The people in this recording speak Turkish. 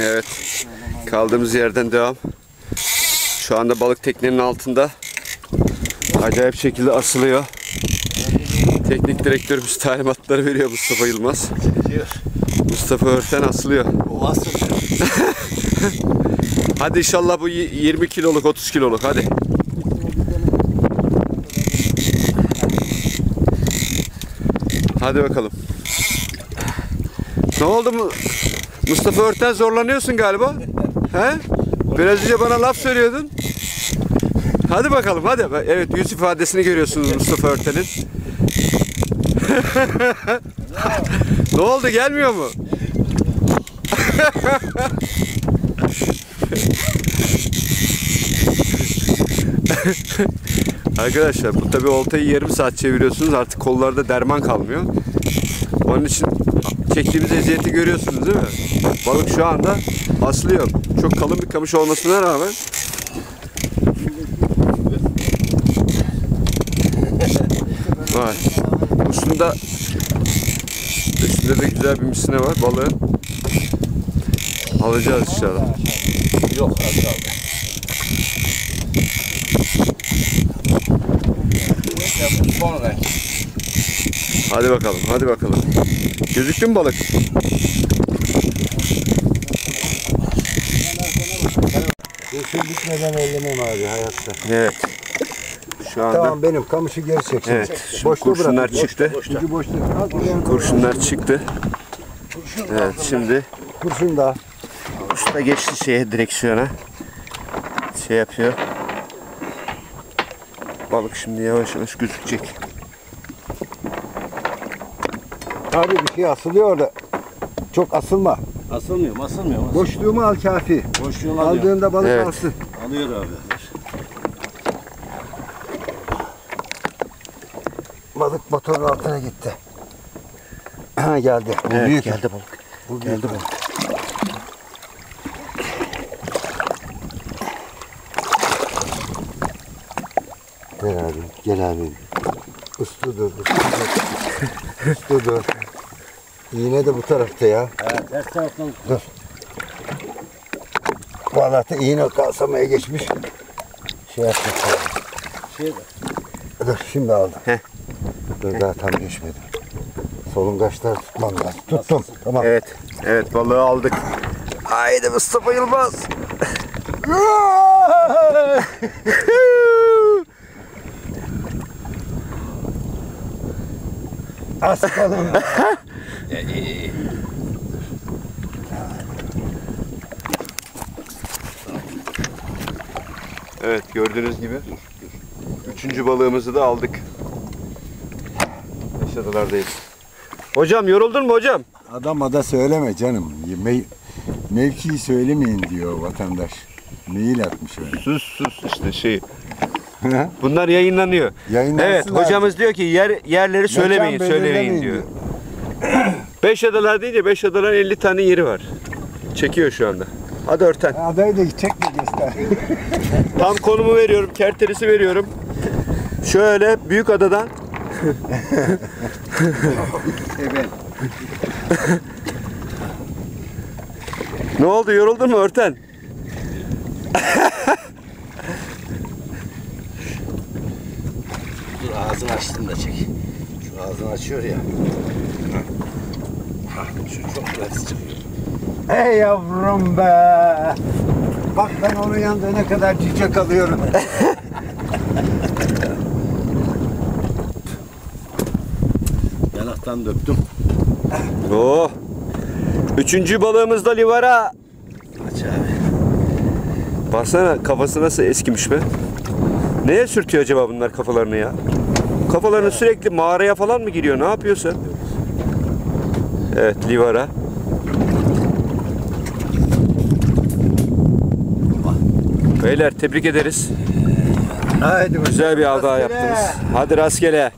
Evet. Kaldığımız yerden devam. Şu anda balık teknenin altında. Acayip şekilde asılıyor. Teknik direktörümüz talimatları veriyor Mustafa Yılmaz. Mustafa Örten asılıyor. O asıl. Hadi inşallah bu y- 20 kiloluk 30 kiloluk hadi. Hadi bakalım. Ne oldu mu? Mustafa Örten zorlanıyorsun galiba. He? Biraz önce bana laf söylüyordun. Hadi bakalım hadi. Evet yüz ifadesini görüyorsunuz Mustafa Örten'in. ne oldu gelmiyor mu? Arkadaşlar bu tabi oltayı yarım saat çeviriyorsunuz artık kollarda derman kalmıyor. Onun için çektiğimiz eziyeti görüyorsunuz değil mi? Balık şu anda aslıyor. Çok kalın bir kamış olmasına rağmen Vay. Üstünde üstünde de güzel bir misine var balığın. Alacağız inşallah. Yok az kaldı. Hadi bakalım, hadi bakalım. Gözüktü mü balık? Yeşil bitmeden ellemem abi hayatta. Evet. Şu anda Tamam benim kamışı geri çeksin. Evet, şu Boşluğu kurşunlar bırak. çıktı. Ucu boşluk. Al kurşunlar çıktı. Evet, şimdi kurşun da. usta geçti şeye direksiyona. Şey yapıyor. Balık şimdi yavaş yavaş gözükecek. Abi bir şey asılıyor orada. Çok asılma. Asılmıyor? Asılmıyor mu? Boşluğumu al kafi. Boşluğunu alıyor. Aldığında balık Evet. alsın. Alıyor abi. Balık motorun altına gitti. Ha geldi. Bu Evet, büyük. geldi balık. Bu Geldi büyük. balık. Gel abi. Gel abi. Uslu dur. Uslu dur. uslu dur. İğne de bu tarafta ya. Evet, her taraftan Vallahi da iğne kalsamaya geçmiş. Şey yaptık. şey de. Dur şimdi aldım. Heh. Dur daha tam düşmedi. Solungaçlar tutmam lazım. Tuttum. Tamam. Evet, evet balığı aldık. Haydi Mustafa Yılmaz. Aslanım. Evet gördüğünüz gibi üçüncü balığımızı da aldık. Aşağıdalardayız. Hocam yoruldun mu hocam? Adama da söyleme canım. Me mevkiyi söylemeyin diyor vatandaş. Mail atmış öyle. Sus sus işte şey. Bunlar yayınlanıyor. Evet hocamız diyor ki yer yerleri söylemeyin söylemeyin diyor. Beş adalar deyince beş adaların 50 tane yeri var. Çekiyor şu anda. Hadi örten. Adayı da çek de göster. Tam konumu veriyorum, kerterisi veriyorum. Şöyle büyük adadan evet. ne oldu yoruldun mu örten? Dur ağzını açtım da çek. Şu ağzını açıyor ya. Ha, şu çok güzel çıkıyor. Ey yavrum be. Bak ben onun yanında ne kadar cüce kalıyorum. Yanaktan döktüm. Oo. Üçüncü balığımız da livara. Aç abi. Baksana kafası nasıl eskimiş be. Neye sürtüyor acaba bunlar kafalarını ya? Kafalarını sürekli mağaraya falan mı giriyor? Ne yapıyorsa? Evet, livara. Beyler tebrik ederiz. Haydi Güzel bir av daha yaptınız. Hadi rastgele.